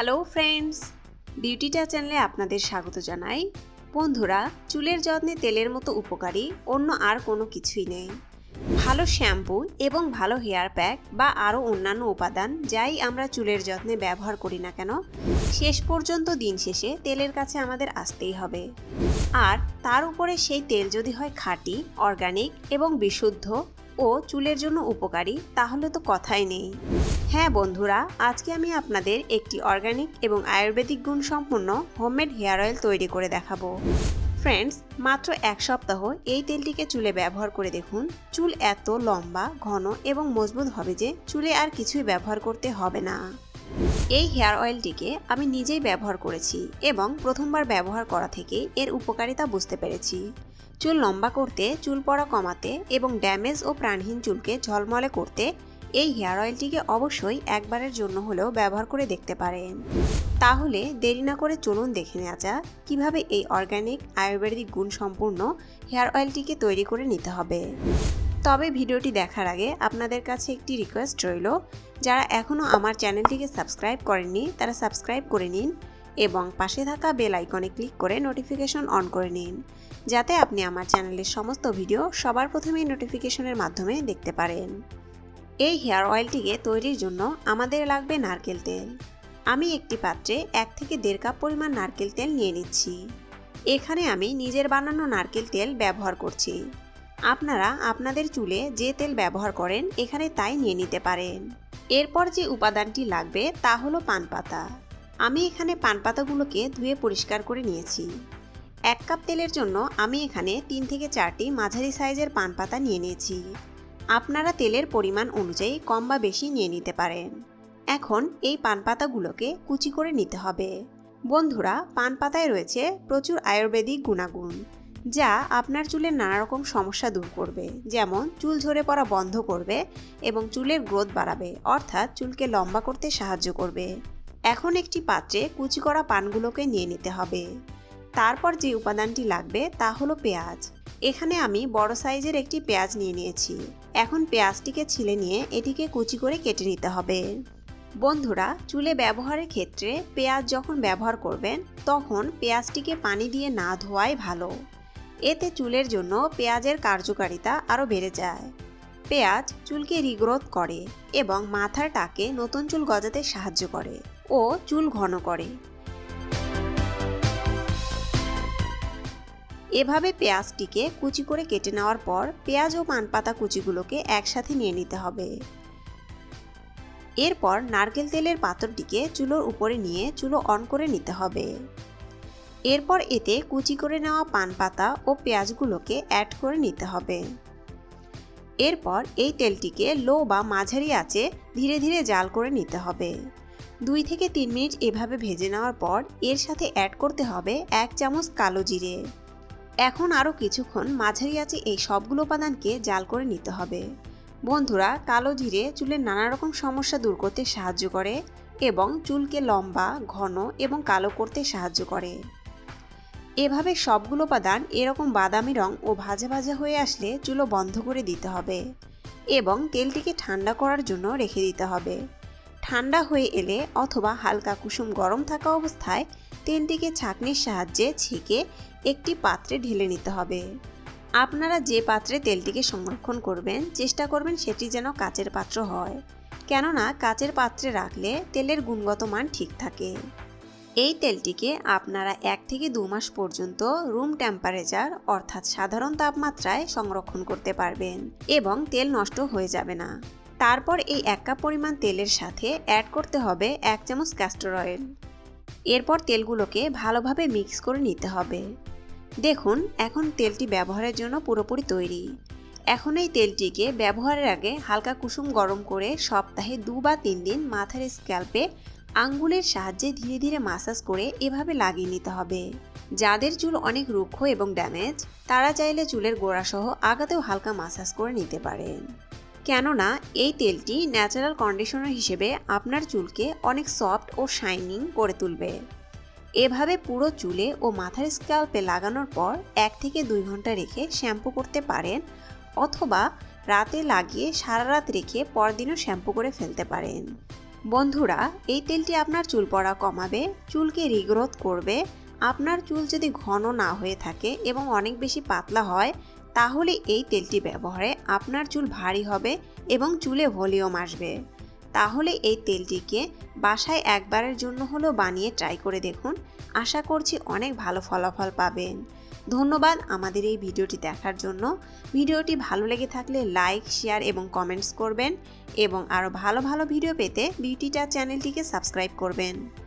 Hello friends বিউটিটা চ্যানেলে আপনাদের স্বাগত জানাই। বন্ধুরা, চুলের যত্নে তেলের মতো উপকারী, অন্য আর কোনো কিছুই নেই। ভালো শ্যাম্পু এবং ভালো হেয়ার প্যাক বা আরও অন্যান্য উপাদান যাই আমরা চুলের যত্নে ব্যবহার করি না কেন, শেষ পর্যন্ত দিন শেষে তেলের কাছে আমাদের আসতেই হবে। আর তার উপরে সেই তেল যদি হয় খাঁটি অর্গানিক এবং বিশুদ্ধ ও চুলের জন্য উপকারী, তাহলে তো কথাই নেই। হ্যাঁ বন্ধুরা, আজকে আমি আপনাদের একটি অর্গানিক এবং আয়ুর্বেদিক গুণসম্পন্ন হোমমেড হেয়ার অয়েল তৈরি করে দেখাবো। ফ্রেন্ডস, মাত্র এক সপ্তাহ এই তেলটিকে চুলে ব্যবহার করে দেখুন। চুল এত লম্বা, ঘন এবং মজবুত হবে যে চুলে আর কিছুই ব্যবহার করতে হবে না। এই হেয়ার অয়েলটিকে আমি নিজেই ব্যবহার করেছি এবং প্রথমবার ব্যবহার করা থেকে এর উপকারিতা বুঝতে পেরেছি। চুল লম্বা করতে, চুল পড়া কমাতে এবং ড্যামেজ ও প্রাণহীন চুলকে ঝলমলে করতে এই হেয়ার অয়েলটিকে অবশ্যই একবারের জন্য হলেও ব্যবহার করে দেখতে পারেন। তাহলে দেরি না করে চলুন দেখে নেওয়া যাক কীভাবে এই অর্গ্যানিক আয়ুর্বেদিক গুণ সম্পূর্ণ হেয়ার অয়েলটিকে তৈরি করে নিতে হবে। তবে ভিডিওটি দেখার আগে আপনাদের কাছে একটি রিকোয়েস্ট রইল, যারা এখনও আমার চ্যানেলটিকে সাবস্ক্রাইব করেননি তারা সাবস্ক্রাইব করে নিন। এবং পাশে থাকা বেল আইকনে ক্লিক করে নোটিফিকেশন অন করে নিন, যাতে আপনি আমার চ্যানেলের সমস্ত ভিডিও সবার প্রথমেই নোটিফিকেশনের মাধ্যমে দেখতে পারেন। এই হেয়ার অয়েলটিকে তৈরির জন্য আমাদের লাগবে নারকেল তেল। আমি একটি পাত্রে এক থেকে দেড় কাপ পরিমাণ নারকেল তেল নিয়ে নিচ্ছি। এখানে আমি নিজের বানানো নারকেল তেল ব্যবহার করছি। আপনারা আপনাদের চুলে যে তেল ব্যবহার করেন, এখানে তাই নিয়ে নিতে পারেন। এরপর যে উপাদানটি লাগবে তা হলো পান পাতা। আমি এখানে পান পাতাগুলোকে ধুয়ে পরিষ্কার করে নিয়েছি। এক কাপ তেলের জন্য আমি এখানে তিন থেকে চারটি মাঝারি সাইজের পান পাতা নিয়ে নিয়েছি। আপনারা তেলের পরিমাণ অনুযায়ী কম বা বেশি নিয়ে নিতে পারেন। এখন এই পান পাতাগুলোকে কুচি করে নিতে হবে। বন্ধুরা পান পাতায় রয়েছে প্রচুর আয়ুর্বেদিক গুণাগুণ, যা আপনার চুলের নানা রকম সমস্যা দূর করবে। যেমন, চুল ঝরে পড়া বন্ধ করবে এবং চুলের গ্রোথ বাড়াবে, অর্থাৎ চুলকে লম্বা করতে সাহায্য করবে। এখন একটি পাত্রে কুচি করা পানগুলোকে নিয়ে নিতে হবে। তারপর যে উপাদানটি লাগবে তা হলো পেঁয়াজ। এখানে আমি বড় সাইজের একটি পেঁয়াজ নিয়ে নিয়েছি। এখন পেঁয়াজটিকে ছিলে নিয়ে এটিকে কুচি করে কেটে নিতে হবে। বন্ধুরা, চুলে ব্যবহারের ক্ষেত্রে পেঁয়াজ যখন ব্যবহার করবেন, তখন পেঁয়াজটিকে পানি দিয়ে না ধোয়াই ভালো। এতে চুলের জন্য পেঁয়াজের কার্যকারিতা আরও বেড়ে যায়। পেঁয়াজ চুলকে রিগ্রোথ করে এবং মাথার টাকে নতুন চুল গজাতে সাহায্য করে। ও চুল ঘন করে। এভাবে পেঁয়াজটিকে কুচি করে কেটে নেওয়ার পর পেঁয়াজ ও পান পাতা কুচিগুলোকে একসাথে নিয়ে নিতে হবে। এরপর নারকেল তেলের পাত্রটিকে চুলোর উপরে নিয়ে চুলো অন করে নিতে হবে। এরপর এতে কুচি করে নেওয়া পান পাতা ও পেঁয়াজগুলোকে অ্যাড করে নিতে হবে। এরপর এই তেলটিকে লো বা মাঝারি আঁচে ধীরে ধীরে জাল করে নিতে হবে। দুই থেকে তিন মিনিট এভাবে ভেজে নেওয়ার পর এর সাথে অ্যাড করতে হবে এক চামচ কালো জিরে। এখন আরও কিছুক্ষণ মাঝারি আছে এই সবগুলো উপাদানকে জাল করে নিতে হবে। বন্ধুরা, কালো জিরে চুলের নানা রকম সমস্যা দূর করতে সাহায্য করে এবং চুলকে লম্বা, ঘন এবং কালো করতে সাহায্য করে। এভাবে সবগুলো উপাদান এরকম বাদামি রং ও ভাজা ভাজা হয়ে আসলে চুলো বন্ধ করে দিতে হবে এবং তেলটিকে ঠান্ডা করার জন্য রেখে দিতে হবে। ঠান্ডা হয়ে এলে অথবা হালকা কুসুম গরম থাকা অবস্থায় তেলটিকে ছাঁকনির সাহায্যে ছেঁকে একটি পাত্রে ঢেলে নিতে হবে। আপনারা যে পাত্রে তেলটিকে সংরক্ষণ করবেন, চেষ্টা করবেন সেটি যেন কাচের পাত্র হয়। কেননা কাচের পাত্রে রাখলে তেলের গুণগত মান ঠিক থাকে। এই তেলটিকে আপনারা এক থেকে দু মাস পর্যন্ত রুম টেম্পারেচার, অর্থাৎ সাধারণ তাপমাত্রায় সংরক্ষণ করতে পারবেন এবং তেল নষ্ট হয়ে যাবে না। তারপর এই এক কাপ পরিমাণ তেলের সাথে অ্যাড করতে হবে এক চামচ ক্যাস্টর অয়েল এরপর তেলগুলোকে ভালোভাবে মিক্স করে নিতে হবে। দেখুন, এখন তেলটি ব্যবহারের জন্য পুরোপুরি তৈরি। এখন এই তেলটিকে ব্যবহারের আগে হালকা কুসুম গরম করে সপ্তাহে দু বা তিন দিন মাথার স্ক্যাল্পে আঙ্গুলের সাহায্যে ধীরে ধীরে মাসাজ করে এভাবে লাগিয়ে নিতে হবে। যাদের চুল অনেক রুক্ষ এবং ড্যামেজ তারা চাইলে চুলের গোড়াসহ আগাতেও হালকা মাসাজ করে নিতে পারেন। কেননা এই তেলটি ন্যাচারাল কন্ডিশনার হিসেবে আপনার চুলকে অনেক সফট ও শাইনিং করে তুলবে। এভাবে পুরো চুলে ও মাথার স্ক্যাল্পে লাগানোর পর এক থেকে দুই ঘণ্টা রেখে শ্যাম্পু করতে পারেন অথবা রাতে লাগিয়ে সারা রাত রেখে পরদিনও শ্যাম্পু করে ফেলতে পারেন। বন্ধুরা, এই তেলটি আপনার চুল পড়া কমাবে, চুলকে রিগ্রোথ করবে, আপনার চুল যদি ঘন না হয়ে থাকে এবং অনেক বেশি পাতলা হয় তাহলে এই তেলটি ব্যবহারে আপনার চুল ভারী হবে এবং চুলে ভলিউম আসবে। তাহলে এই তেলটিকে বাসায় একবারের জন্য হলেও বানিয়ে ট্রাই করে দেখুন। আশা করছি অনেক ভালো ফলাফল পাবেন। ধন্যবাদ আমাদের এই ভিডিওটি দেখার জন্য। ভিডিওটি ভালো লেগে থাকলে লাইক, শেয়ার এবং কমেন্টস করবেন এবং আরও ভালো ভালো ভিডিও পেতে বিউটিটা চ্যানেলটিকে সাবস্ক্রাইব করবেন।